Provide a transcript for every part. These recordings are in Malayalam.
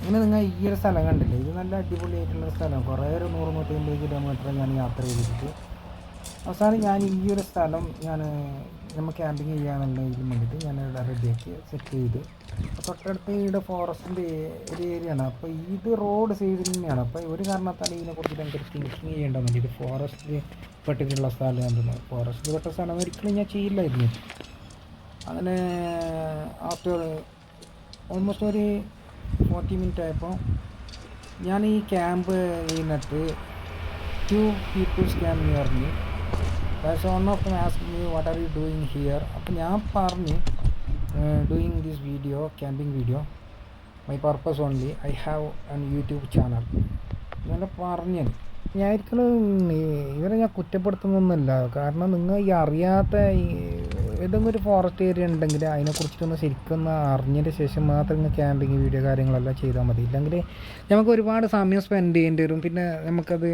ഇങ്ങനെ നിങ്ങൾ ഈ ഒരു സ്ഥലം കണ്ടില്ലേ? ഇത് നല്ല അടിപൊളിയായിട്ടുള്ള സ്ഥലം. കുറേ ഒരു നൂറ് നൂറ്റമ്പത് കിലോമീറ്റർ ഞാൻ യാത്ര ചെയ്തിട്ട്. അവസാനം ഞാൻ ഈ ഒരു സ്ഥലം ഞാൻ നമ്മൾ ക്യാമ്പിങ് ചെയ്യാന്നുള്ള ഇതിന് വേണ്ടിയിട്ട് ഞാൻ ഇവിടെ റെഡിയാക്കി സെറ്റ് ചെയ്ത്. തൊട്ടടുത്ത് ഇവിടെ ഫോറസ്റ്റിന്റെ ഒരു ഏരിയ ആണ്. അപ്പോൾ ഇത് റോഡ് സൈഡിൽ തന്നെയാണ്. അപ്പോൾ ഒരു കാരണത്താൽ ഇതിനെക്കുറിച്ച് ഭയങ്കര തിങ്കിങ് ചെയ്യേണ്ടതുണ്ട് ഇത് ഫോറസ്റ്റിൽ പെട്ടിട്ടുള്ള സ്ഥലമാണ് ഫോറസ്റ്റിൽ പെട്ട സ്ഥലം ഒരിക്കലും ഞാൻ ചെയ്യില്ലായിരുന്നു. അങ്ങനെ ആഫ്റ്റർ ഓൾമോസ്റ്റ് ഒരു ഫോർട്ടി മിനിറ്റ് ആയപ്പോൾ ഞാൻ ഈ ക്യാമ്പ് ചെയ്യുന്നിട്ട് ടു പീപ്പിൾസ് ക്യാമ്പ് എന്ന് പറഞ്ഞു പക്ഷേ one of ask me what are you doing here അപ്പം ഞാൻ പറഞ്ഞു doing this video camping video my purpose only I have an YouTube channel ഇങ്ങനെ പറഞ്ഞു. ഞാൻ ഒരിക്കലും ഇവരെ ഞാൻ കുറ്റപ്പെടുത്തുന്നൊന്നുമില്ല. കാരണം നിങ്ങൾ ഈ അറിയാത്ത ഈ ഏതെങ്കിലും ഒരു ഫോറസ്റ്റ് ഏരിയ ഉണ്ടെങ്കിൽ അതിനെക്കുറിച്ചിട്ടൊന്ന് ശരിക്കൊന്ന് അറിഞ്ഞതിന് ശേഷം മാത്രം ക്യാമ്പിങ് വീഡിയോ കാര്യങ്ങളെല്ലാം ചെയ്താൽ മതി. ഇല്ലെങ്കിൽ നമുക്ക് ഒരുപാട് സമയം സ്പെൻഡ് ചെയ്യേണ്ടി വരും. പിന്നെ നമുക്കത്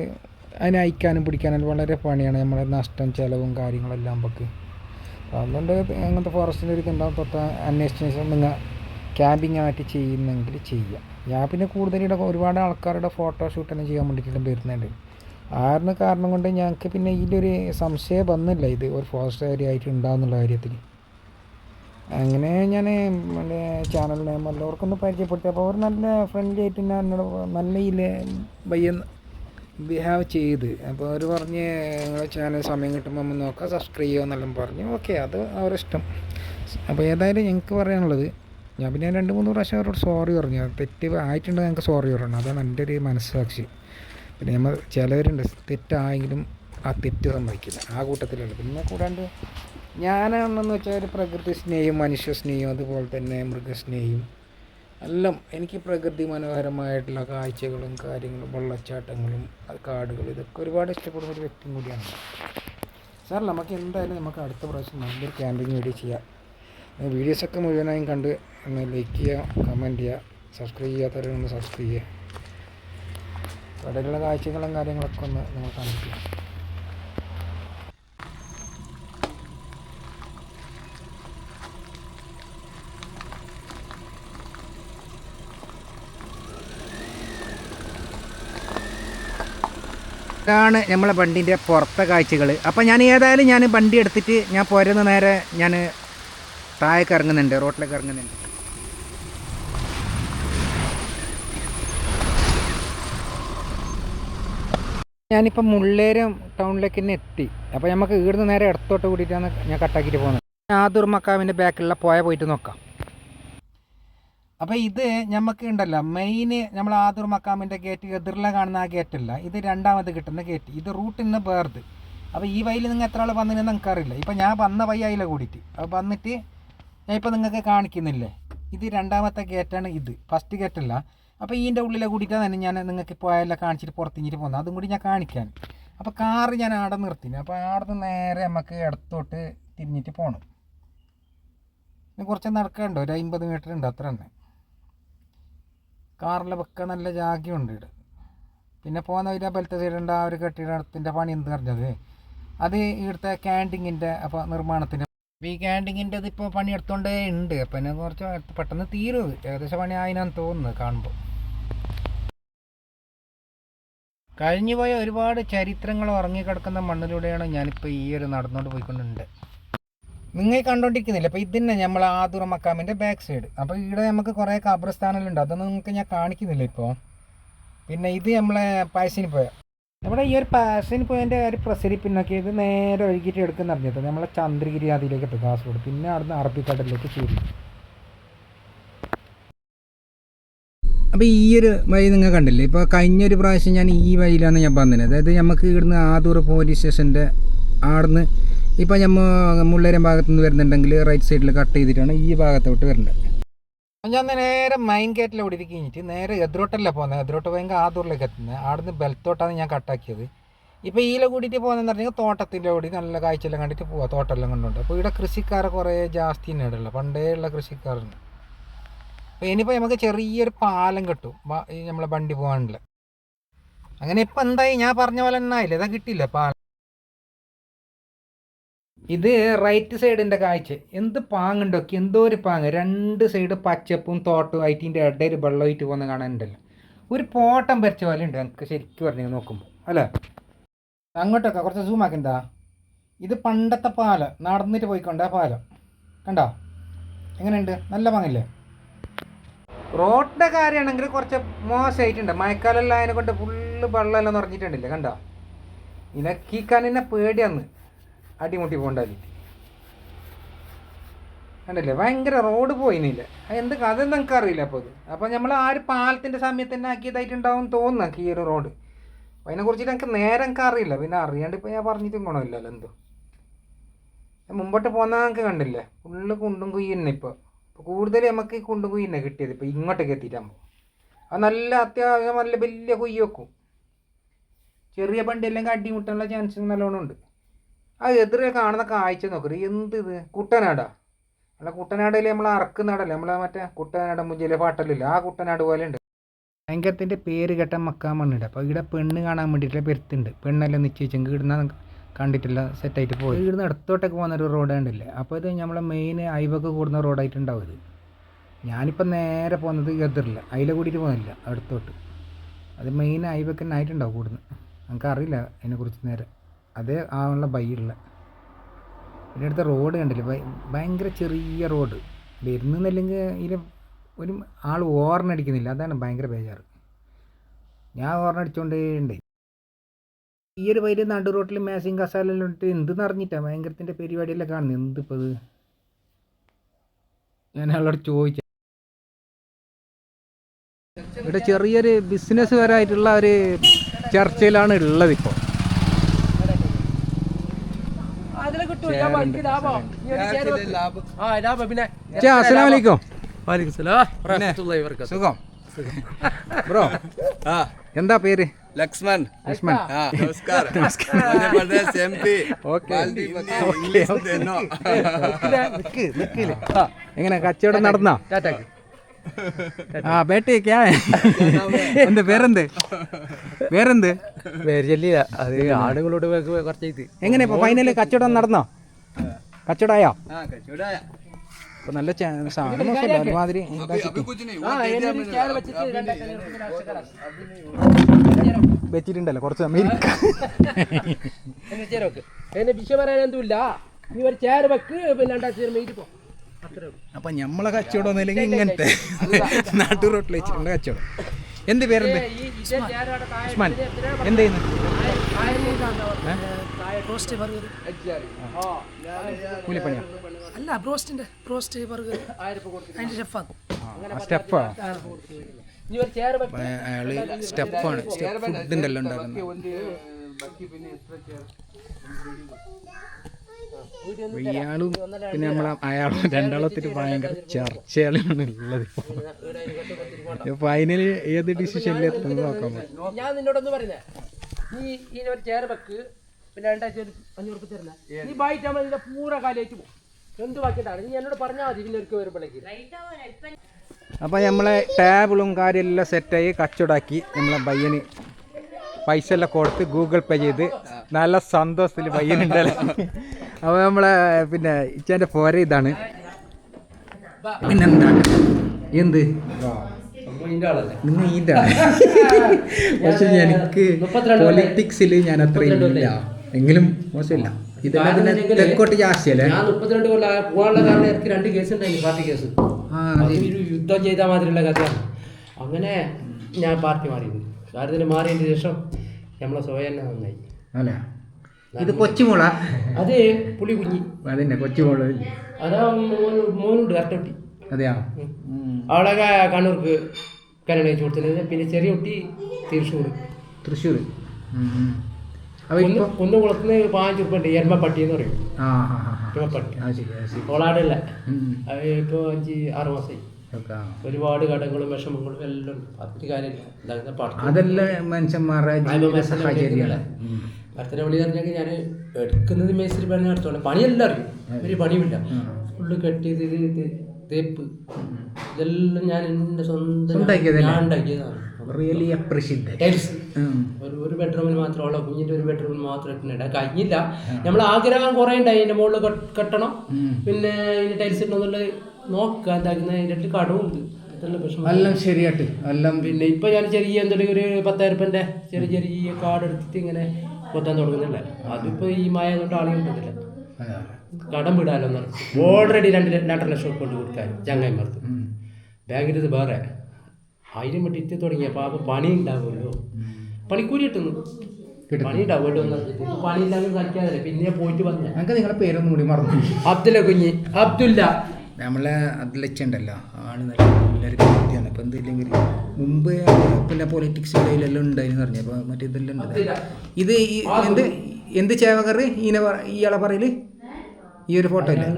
അതിനെ അയക്കാനും പിടിക്കാനും വളരെ പണിയാണ് നമ്മുടെ നഷ്ടം ചിലവും കാര്യങ്ങളെല്ലാം നമുക്ക് അതുകൊണ്ട് അങ്ങനത്തെ ഫോറസ്റ്റിന്റെ ഒരു ഇതുണ്ടാവും. തൊട്ട് അന്വേഷിച്ച ശേഷം നിങ്ങൾ ക്യാമ്പിംഗ് ആയിട്ട് ചെയ്യുന്നെങ്കിൽ ചെയ്യാം. ഞാൻ പിന്നെ കൂടുതലും ഒരുപാട് ആൾക്കാരുടെ ഫോട്ടോഷൂട്ടെല്ലാം ചെയ്യാൻ വേണ്ടിയിട്ടുണ്ട് വരുന്നുണ്ട്. ആറിന് കാരണം കൊണ്ട് ഞങ്ങൾക്ക് പിന്നെ ഇതിന്റെ ഒരു സംശയം വന്നില്ല. ഇത് ഒരു ഫോറസ്റ്റ് ഏരിയ ആയിട്ട് ഉണ്ടാകുന്നുള്ള കാര്യത്തിൽ അങ്ങനെ ഞാൻ എന്റെ ചാനൽ നെയിം എല്ലാവർക്കൊന്ന് പരിചയപ്പെടുത്തി. അപ്പോൾ അവർ നല്ല ഫ്രണ്ട്ലി ആയിട്ട് ഞാൻ എന്നോട് നല്ല ഇതിൽ ബയ്യ ബിഹേവ് ചെയ്ത്. അപ്പോൾ അവർ പറഞ്ഞ് നിങ്ങളുടെ ചാനൽ സമയം കിട്ടുമ്പോൾ ഒന്ന് നോക്കാം. സബ്സ്ക്രൈബ് ചെയ്യുമെന്നെല്ലാം പറഞ്ഞു. ഓക്കെ അത് അവരുടെ ഇഷ്ടം. അപ്പോൾ ഏതായാലും ഞങ്ങൾക്ക് പറയാനുള്ളത് ഞാൻ പിന്നെ രണ്ട് മൂന്ന് പ്രാവശ്യം അവരോട് സോറി പറഞ്ഞു. തെറ്റ് ആയിട്ടുണ്ടെങ്കിൽ ഞങ്ങൾക്ക് സോറി പറയണം അതാണ് എന്റെ ഒരു മനസ്സാക്ഷി. പിന്നെ നമ്മൾ ചിലവരുണ്ട് തെറ്റായെങ്കിലും ആ തെറ്റ് സമ്മതിക്കില്ല. ആ കൂട്ടത്തിലുണ്ട്. പിന്നെ കൂടാണ്ട് ഞാനാണെന്ന് വെച്ചാൽ ഒരു പ്രകൃതി സ്നേഹിയും മനുഷ്യ സ്നേഹിയും അതുപോലെ തന്നെ മൃഗസ്നേഹിയും എല്ലാം എനിക്ക് പ്രകൃതി മനോഹരമായിട്ടുള്ള കാഴ്ചകളും കാര്യങ്ങളും വെള്ളച്ചാട്ടങ്ങളും കാടുകൾ ഇതൊക്കെ ഒരുപാട് ഇഷ്ടപ്പെടുന്ന ഒരു വ്യക്തിയും കൂടിയാണ്. സാർ നമുക്ക് എന്തായാലും നമുക്ക് അടുത്ത പ്രാവശ്യം നല്ലൊരു ക്യാമ്പിങ് വീഡിയോ ചെയ്യാം. വീഡിയോസൊക്കെ മുഴുവനായും കണ്ട് ഒന്ന് ലൈക്ക് ചെയ്യുക കമന്റ് ചെയ്യുക സബ്സ്ക്രൈബ് ചെയ്യാത്തവരൊന്ന് സബ്സ്ക്രൈബ് ചെയ്യുക. കടയിലുള്ള കാഴ്ചകളും കാര്യങ്ങളൊക്കെ ഒന്ന് നിങ്ങൾ കാണിക്കുക. ഇതാണ് നമ്മളെ വണ്ടീന്റെ പുറത്തെ കാഴ്ചകൾ. അപ്പോൾ ഞാൻ ഏതായാലും ഞാൻ വണ്ടി എടുത്തിട്ട് ഞാൻ പോരുന്ന നേരെ ഞാൻ താഴേക്ക് ഇറങ്ങുന്നുണ്ട് റോട്ടിലേക്ക് ഇറങ്ങുന്നുണ്ട്. ഞാനിപ്പോൾ മുള്ളേരം ടൗണിലേക്ക് തന്നെ എത്തി. അപ്പോൾ നമുക്ക് ഇവിടുന്ന് നേരെ ഇടത്തോട്ട് കൂടിയിട്ടാണ് ഞാൻ കട്ടാക്കിയിട്ട് പോകുന്നത്. ആദൂർ മക്കാവിന്റെ ബാക്കിലുള്ള പോയ പോയിട്ട് നോക്കാം. അപ്പോൾ ഇത് നമുക്ക് ഉണ്ടല്ലോ മെയിന് നമ്മൾ ആദൂർ മക്കാമിന്റെ ഗേറ്റ് എതിർല കാണുന്ന ആ ഗേറ്റല്ല ഇത് രണ്ടാമത് കിട്ടുന്ന ഗേറ്റ് ഇത് റൂട്ടിൽ നിന്ന് വേർത്. അപ്പോൾ ഈ വഴിയിൽ നിങ്ങൾ എത്ര ആൾ വന്നതെന്ന് നിങ്ങൾക്കറിയില്ല. ഇപ്പോൾ ഞാൻ വന്ന വയ്യായില്ല കൂടിയിട്ട്. അപ്പോൾ വന്നിട്ട് ഞാൻ ഇപ്പോൾ നിങ്ങൾക്ക് കാണിക്കുന്നില്ലേ? ഇത് രണ്ടാമത്തെ ഗേറ്റാണ് ഇത്. ഫസ്റ്റ് ഗേറ്റല്ല അപ്പോൾ ഇതിന്റെ ഉള്ളിലെ കൂടിയിട്ടാണ് തന്നെ ഞാൻ നിങ്ങൾക്ക് പോയാലെല്ലാം കാണിച്ചിട്ട് പുറത്തിങ്ങിട്ട് പോകുന്നത് അതും കൂടി ഞാൻ കാണിക്കാൻ അപ്പോൾ കാറ് ഞാൻ ആടെ നിർത്തിന്. അപ്പോൾ ആടെ നേരെ നമുക്ക് ഇടത്തോട്ട് തിരിഞ്ഞിട്ട് പോകണം കുറച്ച് നടക്കാനുണ്ട് ഒരു അമ്പത് മീറ്റർ ഉണ്ട് അത്ര തന്നെ. കാറിലെ വെക്ക നല്ല ജാഗ്യമുണ്ട് ഇവിടെ. പിന്നെ പോകുന്ന ഒരു ബലത്തെ സൈഡുണ്ട് ആ ഒരു കെട്ടിടത്തിന്റെ പണി എന്ത് പറഞ്ഞത്? അത് ഇവിടുത്തെ ക്യാന്റീനിന്റെ അപ്പോൾ നിർമ്മാണത്തിന്റെ ഈ ക്യാന്റീനിന്റെ ഇതിപ്പോൾ പണിയെടുത്തോണ്ടേ ഉണ്ട് അപ്പം എന്നെ കുറച്ച് പെട്ടെന്ന് തീരും. ഏകദേശം പണി ആയിനാന്ന് തോന്നുന്നു കാണുമ്പോൾ കഴിഞ്ഞുപോയ ഒരുപാട് ചരിത്രങ്ങൾ ഉറങ്ങിക്കിടക്കുന്ന മണ്ണിലൂടെയാണ് ഞാനിപ്പോൾ ഈ ഒരു നടന്നുകൊണ്ട് പോയിക്കൊണ്ടുണ്ട് നിങ്ങൾ കണ്ടോണ്ടിരിക്കുന്നില്ല? അപ്പോൾ ഇതിന്നെ നമ്മൾ ആദുറ മക്കാമിന്റെ ബാക്ക് സൈഡ് അപ്പോൾ ഇവിടെ നമുക്ക് കുറേ ഉണ്ട്. അതൊന്നും നിങ്ങൾക്ക് ഞാൻ കാണിക്കുന്നില്ല ഇപ്പോൾ പിന്നെ ഇത് നമ്മളെ പായസിന് പോയ. നമ്മുടെ ഈ ഒരു പായസിന് പോയതിന്റെ ഒരു പ്രസരിപ്പിന്നൊക്കെ ഇത് നേരെ ഒഴുകിയിട്ട് എടുക്കുന്ന അറിഞ്ഞത് നമ്മളെ ചന്ദ്രഗിരി അതിലേക്ക് എത്തും. കാസർഗോഡ്. പിന്നെ അവിടുന്ന് അറബിക്കടലിലേക്ക് ചേരും. അപ്പോൾ ഈ ഒരു വഴി നിങ്ങൾ കണ്ടില്ലേ? ഇപ്പോൾ കഴിഞ്ഞൊരു പ്രാവശ്യം ഞാൻ ഈ വഴിയിലാണ് ഞാൻ പറഞ്ഞത്. അതായത് നമുക്ക് ഇവിടുന്ന് ആദൂർ പോലീസ് സ്റ്റേഷന്റെ ആടുന്ന് ഇപ്പോൾ നമ്മൾ മുള്ളേരം ഭാഗത്തു നിന്ന് വരുന്നുണ്ടെങ്കിൽ റൈറ്റ് സൈഡിൽ കട്ട് ചെയ്തിട്ടാണ് ഈ ഭാഗത്തോട്ട് വരേണ്ടത് ഞാൻ നേരെ മൈൻ ഗേറ്റിൽ ഓടി കഴിഞ്ഞിട്ട് നേരെ എതിരോട്ടല്ല പോകുന്നത്. എതിരോട്ട് പോയെങ്കിൽ ആദൂറിലേക്ക് എത്തുന്നത്. ആടുന്ന് ബെൽത്തോട്ടാണ് ഞാൻ കട്ടാക്കിയത് ഇപ്പോൾ ഈല കൂടിയിട്ട് പോകുന്നതെന്ന് പറഞ്ഞാൽ തോട്ടത്തിന്റെ കൂടി നല്ല കാഴ്ചയെല്ലാം കണ്ടിട്ട് പോവാം. തോട്ടമെല്ലാം കണ്ടുകൊണ്ട് അപ്പോൾ ഇവിടെ കൃഷിക്കാരെ കുറേ ജാസ്തി തന്നെ ഇടല്ലോ പണ്ടേ ഉള്ള കൃഷിക്കാരുണ്ട്. അപ്പോൾ ഇനിയിപ്പോൾ നമുക്ക് ചെറിയൊരു പാലം കിട്ടും. നമ്മളെ വണ്ടി പോകാനുള്ള. അങ്ങനെ ഇപ്പം എന്തായി? ഞാൻ പറഞ്ഞ പോലെ തന്നെ ആയില്ലേ? ഇതാ കിട്ടിയില്ല പാലം? ഇത് റൈറ്റ് സൈഡിന്റെ കാഴ്ച. എന്ത് പാങ്ങുണ്ടോ എന്തോ ഒരു പാങ്ങ്. രണ്ട് സൈഡ് പച്ചപ്പും തോട്ടും ആയിട്ട് ഇടയിൽ വെള്ളമായിട്ട് പോകുന്ന കാണാനുണ്ടല്ലോ ഒരു പോട്ടം വരച്ച പോലെ ഉണ്ട്. എനിക്ക് ശരിക്കും പറഞ്ഞു നോക്കുമ്പോൾ അല്ലേ? അങ്ങോട്ടൊക്കെ കുറച്ച് സൂം ആക്കണ്ടാ ഇത് പണ്ടത്തെ പാലം. നടന്നിട്ട് പോയിക്കൊണ്ട് ആ പാലം. കണ്ടോ? എങ്ങനെയുണ്ട്? നല്ല പാങ്ങില്ലേ? റോഡിന്റെ കാര്യമാണെങ്കിൽ കുറച്ച് മോശമായിട്ടുണ്ട്. മഴക്കാലമെല്ലാം അതിനെ കൊണ്ട് ഫുള്ള് വെള്ളമെല്ലാം നിറഞ്ഞിട്ടുണ്ടല്ലേ കണ്ടോ? ഇനക്കിക്കാൻ എന്നെ പേടിയാന്ന്. അടിമുട്ടി പോകണ്ടാൽ കണ്ടില്ലേ? ഭയങ്കര റോഡ് പോയിനില്ല? എന്ത് കഥ നിങ്ങൾക്ക് അറിയില്ല അപ്പോൾ അത്? അപ്പോൾ നമ്മൾ ആ ഒരു പാലത്തിന്റെ സമയത്ത് തന്നെ ആക്കിയതായിട്ടുണ്ടാവും തോന്നുന്നു ഈ ഒരു റോഡ്. അതിനെക്കുറിച്ചിട്ട് എനിക്ക് നേരെ എനിക്ക് അറിയില്ല. പിന്നെ അറിയാണ്ട് ഇപ്പോൾ ഞാൻ പറഞ്ഞിട്ടും ഗുണമില്ലല്ലോ എന്തോ. മുമ്പോട്ട് പോകുന്ന നമുക്ക് കണ്ടില്ലേ? ഫുള്ള് കുണ്ടും കുയ്യന്നെ ഇപ്പോൾ ഇപ്പോൾ കൂടുതൽ നമുക്ക് കൊണ്ട് കുയ്യ കിട്ടിയത്. ഇപ്പോൾ ഇങ്ങോട്ടേക്ക് എത്തിയിട്ടാകുമ്പോൾ അത് നല്ല അത്യാവശ്യം നല്ല വലിയ കുയ്യ വെക്കും. ചെറിയ പണ്ടിയെല്ലാം അടിമുട്ടാനുള്ള ചാൻസ് നല്ലോണം ഉണ്ട്. ആ എതിരെ കാണുന്ന കാഴ്ച നോക്കരുത് എന്ത് ഇത്? കുട്ടനാടാ. അല്ല കുട്ടനാടിൽ നമ്മൾ അറക്കുന്നാടല്ലേ നമ്മളെ മറ്റേ കുട്ടനാട് മുഞ്ചിലെ പാട്ടലില്ല? ആ കുട്ടനാട് പോലെ ഉണ്ട്. ഭയങ്കരത്തിന്റെ പേര് കേട്ട മക്കാൻ മണ്ണുണ്ട് അപ്പോൾ ഇവിടെ പെണ്ണ് കാണാൻ വേണ്ടിയിട്ടുള്ള പെരുത്തുണ്ട്. പെണ്ണെല്ലാം നിശ്ചയിച്ചെങ്കിൽ ഇവിടുന്ന് കണ്ടിട്ടില്ല സെറ്റായിട്ട് പോയി. ഇവിടുന്ന് ഇടത്തോട്ടൊക്കെ പോകുന്നൊരു റോഡ് കണ്ടില്ലേ? അപ്പോൾ ഇത് നമ്മളെ മെയിൻ അയവൊക്കെ കൂടുന്ന റോഡായിട്ടുണ്ടാവും ഇത്. ഞാനിപ്പോൾ നേരെ പോകുന്നത് എതിറില്ല അതിലെ കൂടിയിട്ട് പോകുന്നില്ല അടുത്തോട്ട്. അത് മെയിൻ അയവൊക്കെ തന്നെ ആയിട്ടുണ്ടാവും കൂടുന്നു. നമുക്കറിയില്ല അതിനെക്കുറിച്ച് നേരെ. അതേ ആവുള്ള ബൈയുള്ള. പിന്നെ അടുത്ത റോഡ് കണ്ടില്ലേ? ഭയങ്കര ചെറിയ റോഡ് വരുന്നില്ലെങ്കിൽ ഇതിൽ ഒരു ആൾ ഓർണടിക്കുന്നില്ല അതാണ് ഭയങ്കര ബേജാറ്. ഞാൻ ഓർണടിച്ചോണ്ടേ ഉണ്ട് ഈ ഒരു വൈര് നടു റോട്ടിൽ മാസിങ് കസാലെല്ലാം ഇട്ട് എന്ത് നിറഞ്ഞിട്ടാണ് ഭയങ്കരത്തിന്റെ പരിപാടിയെല്ലാം കാണുന്നത് എന്തിപ്പോൾ ഇത് ഞാൻ അയാളോട് ചോദിച്ചു ഇവിടെ ചെറിയൊരു ബിസിനസ് പരമായിട്ടുള്ള ഒരു ചർച്ചയിലാണ് ഉള്ളത് ഇപ്പോൾ അസ്സലാം വലൈക്കും സുഖം. ബ്രോ എന്താ പേര്? ആ നമസ്കാരം. Madhya Pradesh M P. Okay. എങ്ങനെ കച്ചവടം നടന്നാ? ആ ബേട്ടി ക്യാ ഹേ? എന്ത് പേരെന്ത്? പേരെന്ത്? പേര് ചൊല്ലിയ അത് ആടുകളോട് കുറച്ച് ഇത്. എങ്ങനെ ഇപ്പൊ ഫൈനൽ കച്ചവടം നടന്നോ? കച്ചവടമായോ? ആ കച്ചവടായ അപ്പോൾ നല്ല ഒരുമാതിരി വെച്ചിട്ടുണ്ടല്ലോ കുറച്ച് അമേരിക്ക. പറയാനൊന്നുമില്ല നീ ഒരു ചേർ വെക്ക് പിന്നെ പോ. അപ്പൊ നമ്മളെ കച്ചവടം ഇങ്ങനത്തെ നാട്ടു റോട്ടിൽ വെച്ചിട്ടുണ്ട് കച്ചവടം. എന്ത് പേരെന്ത്? താഴെ ഉസ്മാൻ. എന്ത് ചെയ്യുന്നു? കൂലിപ്പണിയാ? അല്ല ബ്രോസ്റ്റിന്റെ ബ്രോസ്റ്റ് ബർഗർ. ആയിരം രൂപ അതിന്റെ ഷെഫാണ് സ്റ്റെപ്പാ ഒരു ചെയർ വെക്ക്. അയാൾ സ്റ്റെപ്പാണ് സ്റ്റെപ്പ് ഫുഡിന്റെ എല്ലാം ഉണ്ടാക്കുന്നത്. ഇയാളും പിന്നെ നമ്മളെ അയാളും രണ്ടാളത്തിട്ട് ഭയങ്കര ചർച്ചയാണ് ഉള്ളത് ഫൈനലി ഏത് ഡിസിഷനിൽ എത്തുന്നത് നോക്കാം ഞാൻ നിന്നോടൊന്ന് പറയുന്നേ നീ ഈ ഒരു ചെയർ വെക്ക് പിന്നെ രണ്ടാഴ്ച ഒരു അഞ്ഞൂറ് തരുന്ന. നീ ബായിട്ട് നമ്മൾ ഇതിന്റെ പൂര കാലായിട്ട് പോകും. എന്ത് ബാക്കിയിട്ടാണ്? നീ എന്നോട് പറഞ്ഞാൽ മതി പിന്നെ ഒരിക്കൽ വരുമ്പോഴേക്ക്. അപ്പോൾ നമ്മളെ ടേബിളും കാര്യം എല്ലാം സെറ്റായി കച്ചവടാക്കി. നമ്മളെ പയ്യന് പൈസ എല്ലാം കൊടുത്ത് ഗൂഗിൾ പേ ചെയ്ത് നല്ല സന്തോഷത്തിൽ പയ്യനുണ്ടല്ലോ അപ്പോൾ നമ്മളെ പിന്നെ ഇച്ചാന്റെ പോര ഇതാണ്. പിന്നെന്താ? എന്ത്? നിങ്ങൾ ഇതാണ് പക്ഷെ എനിക്ക് പൊളിറ്റിക്സിൽ ഞാൻ അത്ര ഇല്ല. എങ്കിലും മോശമില്ല. ഇതെല്ലാം പിന്നെ തെക്കോട്ട് ജാസ്തിയല്ലേ ഞാൻ മുപ്പത്തിരണ്ട് കൊല്ലം പോകാനുള്ള കാരണം എനിക്ക് രണ്ട് കേസ് ഉണ്ടായി പാർട്ടി കേസ്. യുദ്ധം ചെയ്ത മാതിരിയുള്ള കഥയാണ്. അങ്ങനെ ഞാൻ പാർട്ടി മാറിയത്. കാര്യത്തിന് മാറിയതിന് ശേഷം നമ്മളെ സ്വയം തന്നെ നന്നായി. അല്ല? ഇത് കൊച്ചുമുള. അത് പുളി കുഞ്ഞി. അതന്നെ കൊച്ചുമുള. അതാ മോന് മോനുണ്ട് കറക്റ്റ് അതെയാ? അവളെ കണ്ണൂർക്ക് കല്യാണം കഴിച്ചു കൊടുത്തത് പിന്നെ ചെറിയ കുട്ടി തൃശ്ശൂർ. തൃശ്ശൂർ. അപ്പൊ ഒന്ന് ഇപ്പൊ? ഒന്ന് കുളത്തുനിന്ന് പാഞ്ചു ഉറുപ്പുണ്ട് എരുമപ്പട്ടി. എന്ന് പറയും ഓളാടല്ല. അത് ഇപ്പോൾ അഞ്ച് ആറ് മാസമായി ഒരുപാട് കടങ്ങളും വിഷമങ്ങളും എല്ലാം ഉണ്ട്. അതിന് കാര്യമില്ല. അതെല്ലാം മനുഷ്യന്മാരുടെ വിളി പറഞ്ഞെങ്കിൽ ഞാൻ എടുക്കുന്നത് മേസ്തിരി പണി നടത്തോളാം പണിയെല്ലാം അറിയും. ഒരു പണിയുമില്ല. ഫുള്ള് കെട്ടി ഇത് ഇത് തേപ്പ്. ഇതെല്ലാം ഞാൻ എന്റെ സ്വന്തം? ഞാൻ ഉണ്ടാക്കിയതാണ്. റിയലി അപ്രീഷിയേറ്റ് ടൈൽസ് ഒരു ഒരു ബെഡ്റൂമിൽ മാത്രമുള്ള കുഞ്ഞിന്റെ ഒരു ബെഡ്റൂമിൽ മാത്രം ഇട്ടുണ്ട് കഴിഞ്ഞില്ല. നമ്മൾ ആഗ്രഹം കുറേ ഉണ്ടായി. അതിന്റെ മുകളിൽ കെട്ടണം. പിന്നെ ഇതിന്റെ ടൈൽസ് ഇട്ടുള്ള നോക്കുക. എന്താക്കുന്ന അതിന്റെ അടുത്ത് കടവുണ്ട്. ഇതല്ല എല്ലാം ശരിയായിട്ട്. എല്ലാം പിന്നെ ഇപ്പൊ ഞാൻ ചെറിയ എന്തെങ്കിലും ഒരു പത്തായിരപ്പന്റെ ചെറിയ ചെറിയ കാർഡ് എടുത്തിട്ട് ഇങ്ങനെ കൊത്താൻ തുടങ്ങുന്നില്ല. അതിപ്പോ ഈ മായ കൊണ്ട് ആളുകൾ കിട്ടുന്നില്ല കടം വിടാലോ എന്നാണ് ഓൾറെഡി രണ്ട് രണ്ടര ലക്ഷം കൊണ്ട് കൊടുക്കാൻ ചങ്ങായിമാർക്ക്. ബാങ്കിന്റെ ഇത് വേറെ. ആയിരം തുടങ്ങിയ പാപ്പ പണി ഉണ്ടാവുമല്ലോ. പണിക്കൂലി കിട്ടുന്നു. പണി ഉണ്ടാവുമല്ലോ പണി ഇല്ലാതെ കളിക്കാതെ പിന്നെ പോയിട്ട് വന്നു. ഞങ്ങൾക്ക് നിങ്ങളെ പേരൊന്നും കൂടി മറന്നു. അബ്ദുല്ല കുഞ്ഞി. അബ്ദുല്ല. നമ്മളെ അത് ലക്ഷ്യമുണ്ടല്ലോ നല്ല നല്ലൊരു വ്യക്തിയാണ് ഇപ്പം എന്തില്ലെങ്കിൽ മുമ്പ് പിന്നെ പൊളിറ്റിക്സ് ഇടയിലെല്ലാം ഉണ്ടായിരുന്നു പറഞ്ഞു. അപ്പോൾ മറ്റേ ഇതെല്ലാം ഉണ്ട്. ഇത് ഈ എന്ത് എന്ത് ചേവകറ്? ഈനെ ഇയാളെ പറയൽ? ഈ ഒരു ഫോട്ടോ അല്ലേ?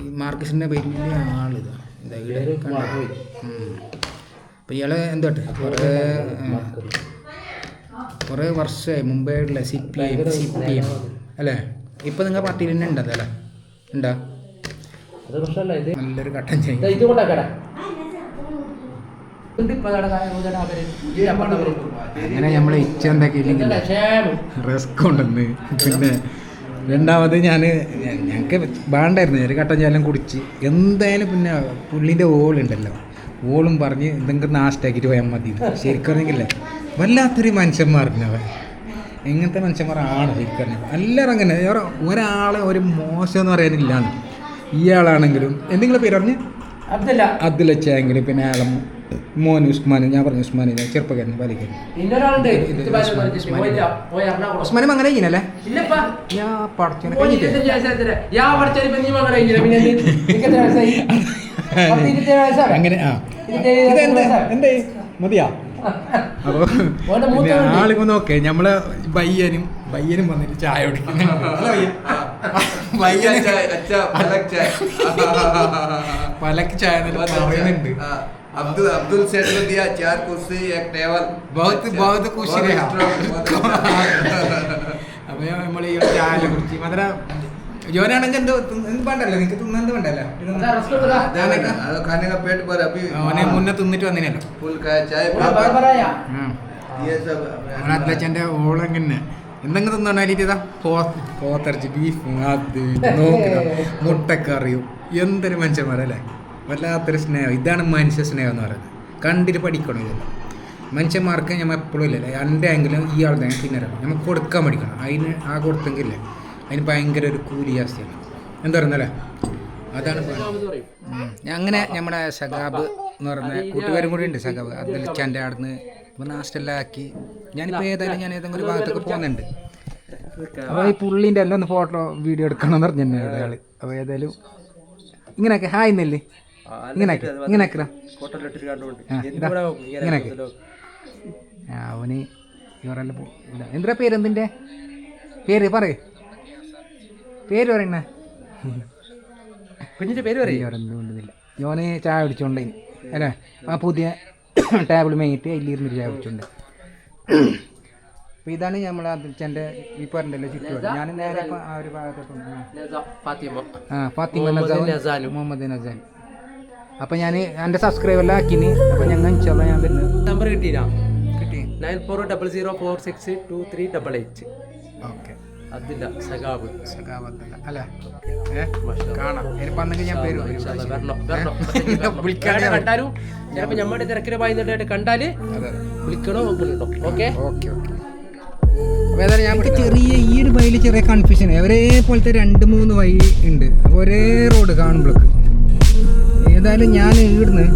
ഈ മാർക്കസിന്റെ വലിയ ആളിത് അപ്പം ഇയാൾ എന്തോട്ടെ കുറേ കുറേ വർഷമായി മുമ്പേ ഉള്ള C P M C P M. അല്ലേ? ഇപ്പം നിങ്ങൾ പാർട്ടിയിൽ തന്നെ ഉണ്ടല്ലോ അല്ലേ ഉണ്ടാ അത് പ്രശ്നമല്ല ഇത് നല്ലൊരു കട്ടൻ ചെയ്യും. ദാ ഇത് അപ്പുറത്തെ അവർ. അങ്ങനെ നമ്മൾ ഇച്ച എന്താക്കിയില്ലെങ്കിൽ റിസ്ക് ഉണ്ടെന്ന്. പിന്നെ രണ്ടാമത് ഞാൻ ഞങ്ങക്ക് വേണ്ടായിരുന്നു. ഒരു കട്ടൻ ചാലം കുടിച്ച്. എന്തായാലും പിന്നെ പുള്ളിന്റെ ഓളുണ്ടല്ലോ ഓളും പറഞ്ഞ് എന്തെങ്കിലും നാഷ്ടാക്കിയിട്ട് പോയാൽ മതി ശരിക്കും വല്ലാത്തൊരു മനുഷ്യന്മാരുന്നവൻ എങ്ങനത്തെ മനുഷ്യന്മാരാണ് ശരിക്കും എല്ലാവരും അങ്ങനെ. ഒരാളെ ഒരു മോശം എന്ന് പറയാനില്ലാണ് ഇയാളാണെങ്കിലും. എന്തെങ്കിലും പേര് പറഞ്ഞ്? അബ്ദുല്ല. അതിൽ വെച്ചായെങ്കിലും പിന്നെ അയാളെ മോൻ ഉസ്മാൻ ഞാൻ പറഞ്ഞു ഉസ്മാൻ ചെറുപ്പക്കാരൻ പാലിക്കാരൻ. ഉസ്മാനും. അങ്ങനെ ഇങ്ങനല്ലേ. ഞാൻ. അങ്ങനെ ആ. മതിയാ? അപ്പൊ ഓന്റെ മൂത്തവനുണ്ട്. ആളിപ്പോ നോക്കേ നമ്മളെ ബയ്യനും ബയ്യനും വന്നിട്ട് ചായ കുടിക്കും अच्छा चाय अच्छा पलक चाय പലക്ക് ചായ എന്നിട്ട് बहुत പറയുന്നുണ്ട് अच्छा हाँ, अब्दुल अब्दुल सेठ को दिया चार कुर्सी एक टेबल बहुत बहुत खुश बहुत रहा strong, बहुत अच्छा। അപ്പൊ നമ്മൾ ഈ ചായ കുടിച്ച് മധുര ജോനാണെങ്കിൽ എന്തോ തിന്ന് എന്ത് വേണ്ടല്ലോ നിനക്ക് തിന്നത് വേണ്ടല്ലോ അതാ റസ്ക് കൊടുക്കാ. अरे, अरे, खाने का पेट भर अभी അവനെ മുന്നേ തിന്നിട്ട് വന്നിനല്ലോ फुल का चाय ആ, ബർബറായ. ये सब അച്ഛൻ്റെ ഓളെങ്ങനെ എന്തെങ്കിലും തിന്നാണ് വേണ്ടിയിട്ട് ഇതാ പോ പോത്തിറച്ചി ബീഫും അത് ഇത് നോക്കുക മുട്ടക്കറിയും എന്തൊരു മനുഷ്യന്മാരല്ലേ വല്ലാത്തൊരു സ്നേഹം ഇതാണ് മനുഷ്യ സ്നേഹം എന്ന് പറയുന്നത് കണ്ടിട്ട് പഠിക്കണം ഇതെല്ലാം മനുഷ്യന്മാർക്ക് നമ്മൾ എപ്പോഴും ഇല്ലല്ലേ എൻ്റെ ആണെങ്കിലും ഈ ആളുടെ തിന്നരം നമുക്ക് കൊടുക്കാൻ പഠിക്കണം അതിന് ആ കൊടുത്തെങ്കിലേ അതിന് ഭയങ്കര ഒരു കൂലി ജാസ്തിയാണ് എന്താ പറയുന്നല്ലേ അതാണ് അങ്ങനെ നമ്മുടെ സഖാബ് എന്ന് പറഞ്ഞ കൂട്ടുകാരും കൂടി ഉണ്ട് സഖാബ് അതിൽ ചന്റെ അവിടുന്ന് നിന്ന് നാസ്റ്റെല്ലാം ആക്കി. ഞാനിപ്പോൾ ഏതായാലും ഞാൻ ഏതെങ്കിലും ഒരു ഭാഗത്തൊക്കെ പോകുന്നുണ്ട്. അപ്പോൾ ഈ പുള്ളീന്റെ എല്ലാം ഒന്ന് ഫോട്ടോ വീഡിയോ എടുക്കണം എന്ന് പറഞ്ഞു തന്നെ അയാൾ അപ്പോൾ ഏതായാലും ഇങ്ങനെയൊക്കെ. ഹായ് നെല്ല്. ഇങ്ങനെയൊക്കെ ഇങ്ങനെയൊക്കെ ഇങ്ങനെയൊക്കെ. അവന് ഇവരെല്ലാം പോ- എന്താ പേര് എന്തിന്റെ പേര് പറയ്. പേര് പറയണേ. കുഞ്ഞിന്റെ പേര് പറയും. വേറൊന്നുമില്ല ജോന് ചായ കുടിച്ചോണ്ടേ അല്ലേ? ആ പുതിയ ടേബിൾ മേയിട്ട് അതിലിരുന്നിട്ട് ചായ കുടിച്ചോണ്ട്. അപ്പോൾ ഇതാണ് നമ്മൾ അതിന്റെ ഈ പറഞ്ഞല്ലോ ചുറ്റുപാട്. ഞാൻ നേരെ ആ ഒരു ഭാഗത്തോട്ട് ആ. ഫാത്തിമ. നസാൻ. മുഹമ്മദ് നസാൻ അപ്പോൾ ഞാൻ എന്റെ സബ്സ്ക്രൈബെല്ലാം ആക്കിന്. അപ്പം ഞങ്ങൾ ഇൻഷാല്ല ഞാൻ വരുന്നത് നമ്പർ കിട്ടിയില്ല കിട്ടി. Nine four double zero four six two three double eight. Okay. അതില്ല സഖാവ്. അല്ലാ. കാണാം. അന്നെങ്കിൽ ഞാൻ പേര് കണ്ടാലും ചിലപ്പോൾ നമ്മുടെ തിരക്കിന് പായുന്നതായിട്ട് കണ്ടാൽ വിളിക്കണോ വിളിക്കണോ? ഓക്കെ? Okay okay. അപ്പോൾ ചെറിയ ഈ ഒരു വഴിയിൽ ചെറിയ കൺഫ്യൂഷൻ ഒരേ പോലത്തെ രണ്ട് മൂന്ന് വഴി ഉണ്ട്. അപ്പോൾ ഒരേ റോഡ് കാണുമ്പോഴേക്ക് ഏതായാലും ഞാൻ ഇവിടുന്ന്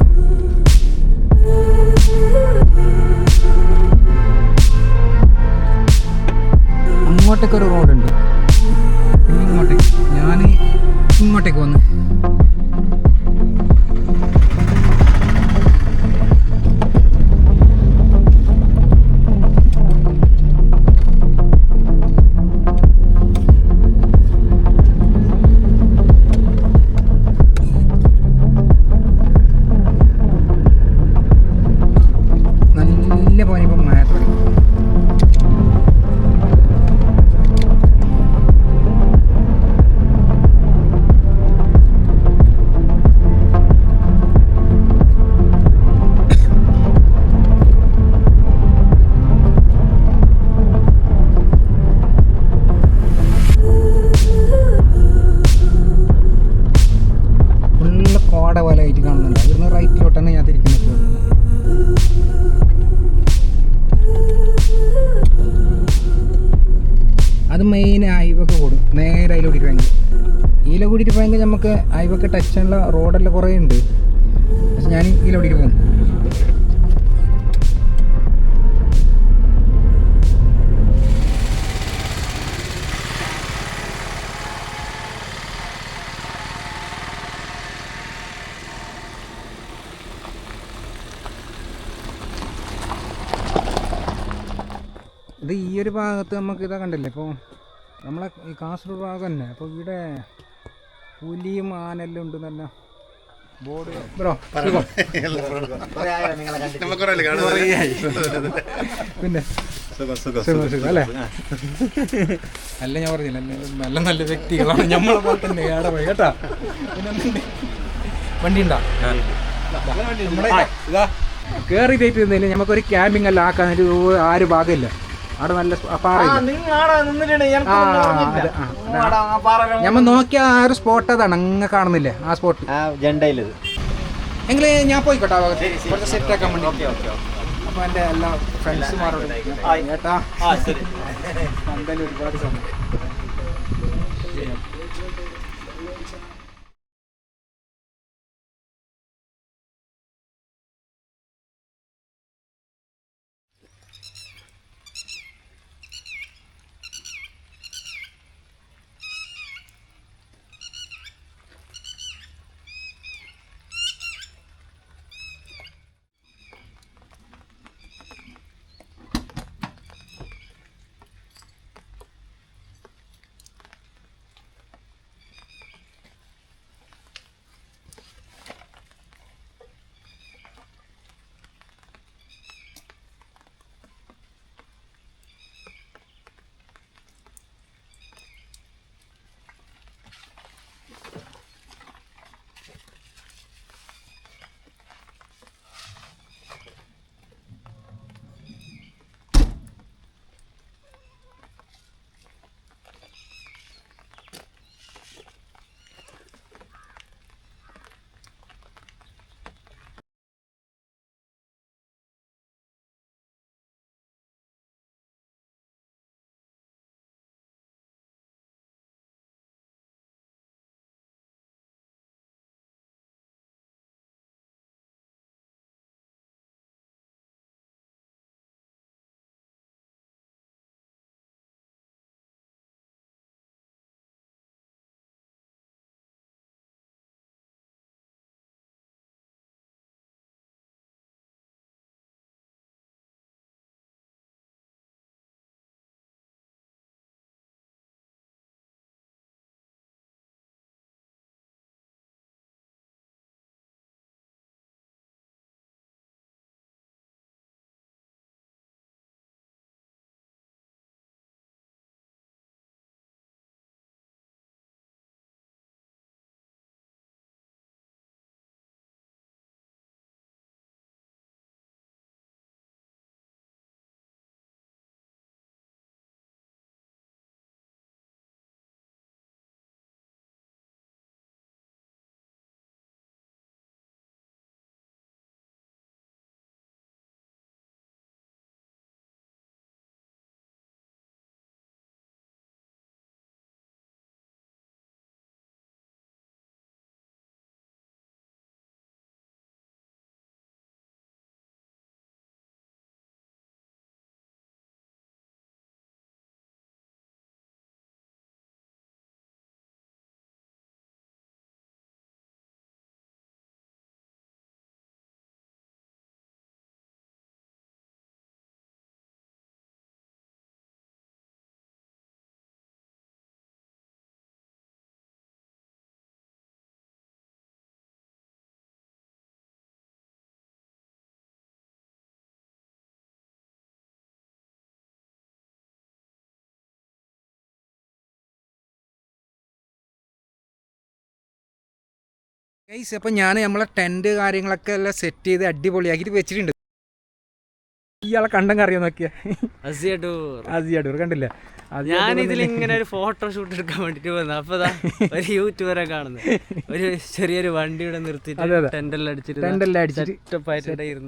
അങ്ങോട്ടേക്ക് ഒരു റോഡുണ്ട് ഇങ്ങോട്ടേക്ക്. ഞാൻ ഇങ്ങോട്ടേക്ക് വന്ന്. നമുക്ക് അയവൊക്കെ ടച്ച് ചെയ്യാനുള്ള റോഡെല്ലാം കുറേ ഉണ്ട്. പക്ഷെ ഞാൻ ഇതിലോട്ട് പോകും ഇത് ഈ ഒരു ഭാഗത്ത് നമുക്ക് ഇതാ കണ്ടില്ലേ? ഇപ്പോൾ നമ്മളെ ഈ കാസർഗോഡ് ഭാഗം തന്നെ. അപ്പോൾ ഇവിടെ പുലിയും ആനെല്ലാം ഉണ്ട് തന്നെ ബോർഡ് ബ്രോ പിന്നെ? അല്ലേ? അല്ല ഞാൻ പറഞ്ഞില്ല. നല്ല- നല്ല വ്യക്തികളാണ് നമ്മളെ പോലെ തന്നെ. ഏടെ പോയി കേട്ടാ? പിന്നെ? വണ്ടി ഉണ്ടോ കേറി തേറ്റ് നമുക്കൊരു ക്യാമ്പിംഗ് എല്ലാം ആക്കാൻ ഒരു ആര് ഭാഗമില്ല. അവിടെ നല്ല പാറ. ഞമ്മ നോക്കിയ ആ ഒരു സ്പോട്ട് അതാണ് അങ്ങ് കാണുന്നില്ലേ? ആ സ്പോട്ട് ജണ്ടയിലത് എങ്കിൽ ഞാൻ പോയിക്കോട്ടെ. കുറച്ച് സെറ്റ് ആക്കാൻ വേണ്ടി. അപ്പൊ എന്റെ എല്ലാ ഫ്രണ്ട്സുമാരോട് ചേട്ടാ എന്തായാലും ഒരുപാട് സമയം. ഗൈസ് അപ്പം ഞാൻ നമ്മളെ ടെന്റ് കാര്യങ്ങളൊക്കെ എല്ലാം സെറ്റ് ചെയ്ത് അടിപൊളിയാക്കിയിട്ട് വെച്ചിട്ടുണ്ട്. ഇയാളെ കണ്ടം കറിയോ നോക്കിയാ? അസിയടൂർ കണ്ടില്ലേ? ഞാൻ ഇതിൽ ഇങ്ങനെ ഒരു ഫോട്ടോ ഷൂട്ട് എടുക്കാൻ വേണ്ടിട്ട് വന്നു. അപ്പൊ ഒരു യൂട്യൂബറെ കാണുന്നത് ഒരു ചെറിയൊരു വണ്ടിയുടെ നിർത്തിയിട്ട് അടിച്ചിട്ട്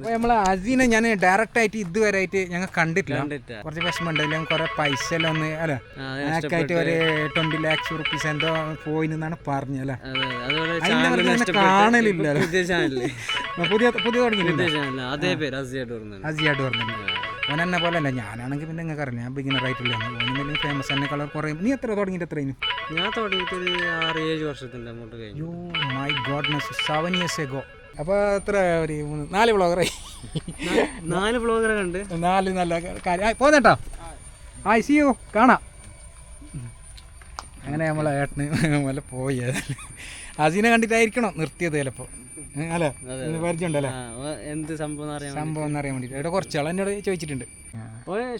നമ്മളെ അസീനെ ഞാൻ ഡയറക്റ്റ് ആയിട്ട് ഇതുവരെ ആയിട്ട് ഞങ്ങൾ കണ്ടിട്ടില്ല. കുറച്ച് വിഷമം ഉണ്ടെങ്കിലും കുറെ പൈസ എല്ലാം ഒന്ന് അല്ല? ഒരു ട്വന്റി ലാക്സ് റുപ്പീസ് എന്തോ പോയി പറഞ്ഞു അല്ലെ. കാണലില്ല പുതിയ പുതിയ പുതിയ തുടങ്ങിയില്ല പുതിയ ചാനൽ ഓൻ എന്നെ പോലെ അല്ല ഞാനാണെങ്കിൽ പിന്നെ നിങ്ങൾക്ക് അറിയാം ഞാൻ ബിഗിനർ ആയിട്ടില്ല. ഓനും ഫേമസ് എന്നെ കളർ കുറേ നീ എത്ര തുടങ്ങിയിട്ട് എത്രയും ഞാൻ തുടങ്ങിയിട്ട് ഒരു ആറ് ഏഴ് വർഷത്തിന്റെ അങ്ങോട്ട് കഴിഞ്ഞു. You my goodness seven years ago അപ്പോൾ എത്ര ഒരു മൂന്ന് നാല് വ്ളോഗറായി നാല് ബ്ലോഗറെ കണ്ട് നാല് നല്ല കാര്യം. പോന്നേട്ടോ ഐ സി യു കാണാം. അങ്ങനെ നമ്മളെ ഏട്ടന് വല്ല പോയി. അസീനെ കണ്ടിട്ടായിരിക്കണം നിർത്തിയത് ചിലപ്പോൾ അല്ലേ? ഇന്ന് പരിചയമുണ്ടല്ലേ? എന്ത് സംഭവം സംഭവം എന്നറിയാൻ വേണ്ടിയിട്ട്. ഇവിടെ കുറച്ചാൾ എന്നോട് ചോദിച്ചിട്ടുണ്ട്.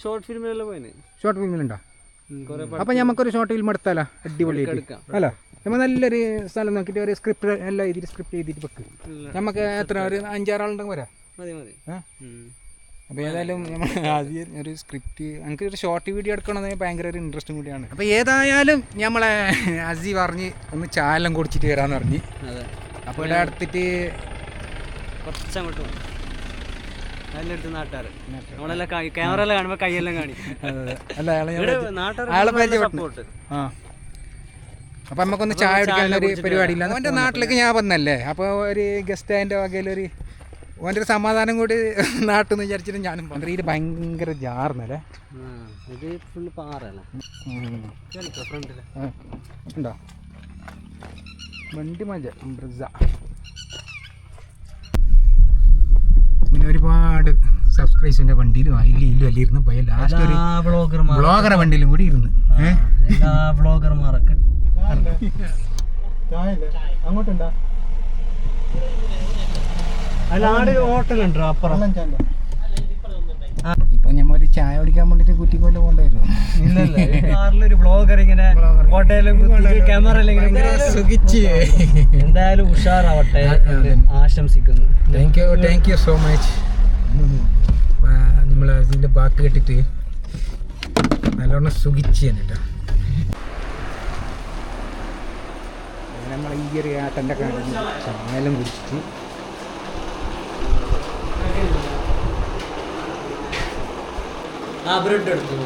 ഷോർട്ട് ഫിലിമിലെല്ലാം പോയിന്. ഷോർട്ട് ഫിലിമിലുണ്ടോ അപ്പൊ നമുക്കൊരു ഷോർട്ട് ഫിലിം എടുത്താലോ? എടുക്കാം. അല്ല? നമ്മൾ നല്ലൊരു സ്ഥലം നോക്കിയിട്ട് ഒരു സ്ക്രിപ്റ്റ് എല്ലാം എഴുതിയിട്ട് സ്ക്രിപ്റ്റ് എഴുതിയിട്ട് വെക്ക്. നമുക്ക് എത്ര ഒരു അഞ്ചാറാളുണ്ടെങ്കിൽ വരാം അപ്പോൾ ഏതായാലും നമ്മൾ ആദ്യം ഒരു സ്ക്രിപ്റ്റ് എനിക്ക് ഒരു ഷോർട്ട് വീഡിയോ എടുക്കണമെന്ന് ഭയങ്കര ഒരു ഇൻട്രസ്റ്റും കൂടിയാണ് അപ്പോൾ ഏതായാലും നമ്മളെ അസി പറഞ്ഞ് ഒന്ന് ചായല്ലാം കുടിച്ചിട്ട് വരാന്ന് പറഞ്ഞ്. അതെ. അപ്പോൾ ഇവിടെ അടുത്തിട്ട് കുറച്ചങ്ങോട്ട് പോകും നാട്ടുകാർ. നമ്മളെല്ലാം കാണുമ്പോൾ കൈയെല്ലാം കാണിക്കും നാട്ടുകാർ സപ്പോർട്ട് ആ. അപ്പം നമുക്കൊന്ന് ചായ കുടിക്കാൻ ഒരു പരിപാടിയില്ല. അവന്റെ നാട്ടിലേക്ക് ഞാൻ വന്നല്ലേ? അപ്പോൾ ഒരു ഗസ്റ്റ് അതിന്റെ വകയിൽ ഒരു ഓന്റെ ഒരു സമാധാനം കൂടി നാട്ടിൽ നിന്ന് വിചാരിച്ചിട്ട് ഞാനും പറഞ്ഞു ഇത് ഭയങ്കര ജാർന്നല്ലേ? ഇത് ഫുള്ള് പാറ ഉണ്ടോ? വണ്ടി മജ ബ്രിസ പിന്നെ ഒരുപാട് സബ്സ്ക്രൈബേഴ്സിന്റെ വണ്ടിയിലും അതിലും ഇല്ലും എല്ലാം ഇരുന്ന് പോയ. ലാസ്റ്റ് ഒരു ബ്ലോഗർമാർ ബ്ലോഗറെ വണ്ടിയിലും കൂടി ഇരുന്ന്. എല്ലാ ബ്ലോഗർമാരൊക്കെ അങ്ങോട്ടുണ്ടോ? അല്ല ആടെ ഹോട്ടലുണ്ടോ അപ്പുറം. ഞമ്മ ഒരു ചായ കുടിക്കാൻ വേണ്ടിട്ട് കുറ്റിക്കൊല്ല പോണ്ടായിരുന്നു ഇല്ലല്ല കാറിലൊരു ബ്ലോഗർ ഇങ്ങനെ കോട്ടയിലും ക്യാമറ ഇങ്ങനെ സുഖിച്ച്. എന്തായാലും ഉഷാറാവട്ടെ. ആശംസിക്കുന്നു. Thank you thank you so much നമ്മൾ അതിന്റെ ബാക്ക് കെട്ടിട്ട് നല്ലോണം സുഖിച്ച് കേട്ടോ നമ്മൾ ഈ ഒരു ആട്ടന്റെ ചായാലും കുടിച്ചിട്ട്. ആ ബ്രെഡ് എടുത്തു.